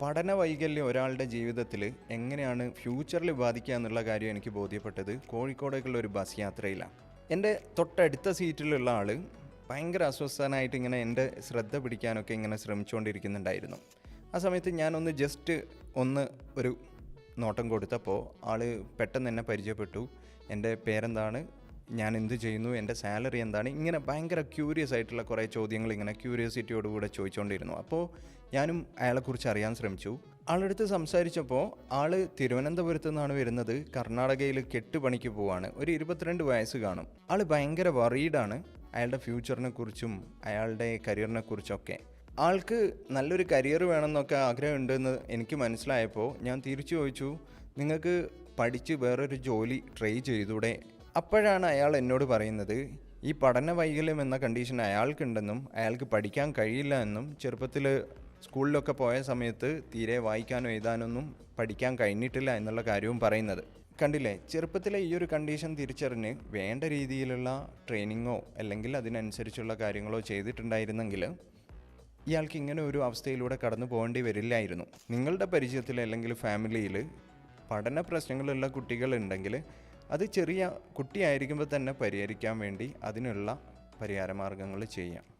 പഠന വൈകല്യം ഒരാളുടെ ജീവിതത്തിൽ എങ്ങനെയാണ് ഫ്യൂച്ചറിൽ ബാധിക്കുക എന്നുള്ള കാര്യം എനിക്ക് ബോധ്യപ്പെട്ടത് കോഴിക്കോടേക്കുള്ള ഒരു ബസ് യാത്രയിലാണ്. എന്റെ തൊട്ടടുത്ത സീറ്റിലുള്ള ആൾ ഭയങ്കര അസ്വസ്ഥനായിട്ട് ഇങ്ങനെ എന്റെ ശ്രദ്ധ പിടിക്കാനൊക്കെ ഇങ്ങനെ ശ്രമിച്ചുകൊണ്ടിരിക്കുന്നുണ്ടായിരുന്നു. ആ സമയത്ത് ഞാനൊന്ന് ജസ്റ്റ് ഒന്ന് ഒരു നോട്ടം കൊടുത്തപ്പോൾ ആൾ പെട്ടെന്ന് എന്നെ പരിചയപ്പെട്ടു. എന്റെ പേരെന്താണ്? ഞാൻ എന്ത് ചെയ്യുന്നു? എന്റെ സാലറി എന്താണ്? ഇങ്ങനെ ഭയങ്കര ക്യൂരിയസ് ആയിട്ടുള്ള കുറേ ചോദ്യങ്ങൾ ഇങ്ങനെ ക്യൂരിയോസിറ്റിയോടുകൂടെ ചോദിച്ചുകൊണ്ടിരുന്നു അപ്പോൾ ഞാനും അയാളെക്കുറിച്ച് അറിയാൻ ശ്രമിച്ചു. ആളെടുത്ത് സംസാരിച്ചപ്പോൾ ആൾ തിരുവനന്തപുരത്ത് നിന്നാണ് വരുന്നത്. കർണാടകയിൽ കെട്ടുപണിക്ക് പോവാണ്. ഒരു ഇരുപത്തിരണ്ട് വയസ്സ് കാണും. ആൾ ഭയങ്കര വറീഡാണ് അയാളുടെ ഫ്യൂച്ചറിനെ കുറിച്ചും അയാളുടെ കരിയറിനെ കുറിച്ചൊക്കെ. ആൾക്ക് നല്ലൊരു കരിയർ വേണമെന്നൊക്കെ ആഗ്രഹമുണ്ടെന്ന് എനിക്ക് മനസ്സിലായപ്പോൾ ഞാൻ തിരിച്ചു ചോദിച്ചു നിങ്ങൾക്ക് പഠിച്ച് വേറൊരു ജോലി ട്രൈ ചെയ്തൂടെ? അപ്പോഴാണ് അയാൾ എന്നോട് പറയുന്നത് ഈ പഠന വൈകല്യം എന്ന കണ്ടീഷൻ അയാൾക്കുണ്ടെന്നും അയാൾക്ക് പഠിക്കാൻ കഴിയില്ല എന്നും ചെറുപ്പത്തിൽ സ്കൂളിലൊക്കെ പോയ സമയത്ത് തീരെ വായിക്കാനോ എഴുതാനൊന്നും പഠിക്കാൻ കഴിഞ്ഞിട്ടില്ല എന്നുള്ള കാര്യവും പറയുന്നത്. കണ്ടില്ലേ? ചെറുപ്പത്തിലെ ഈ ഒരു കണ്ടീഷൻ തിരിച്ചറിഞ്ഞ് വേണ്ട രീതിയിലുള്ള ട്രെയിനിങ്ങോ അല്ലെങ്കിൽ അതിനനുസരിച്ചുള്ള കാര്യങ്ങളോ ചെയ്തിട്ടുണ്ടായിരുന്നെങ്കിൽ ഇയാൾക്ക് ഇങ്ങനെ ഒരു അവസ്ഥയിലൂടെ കടന്നു പോകേണ്ടി വരില്ലായിരുന്നു. നിങ്ങളുടെ പരിചയത്തിൽ അല്ലെങ്കിൽ ഫാമിലിയിൽ പഠന പ്രശ്നങ്ങളുള്ള കുട്ടികളുണ്ടെങ്കിൽ അത് ചെറിയ കുട്ടിയായിരിക്കുമ്പോൾ തന്നെ പരിഹരിക്കാൻ വേണ്ടി അതിനുള്ള പരിഹാര മാർഗങ്ങൾ ചെയ്യാം.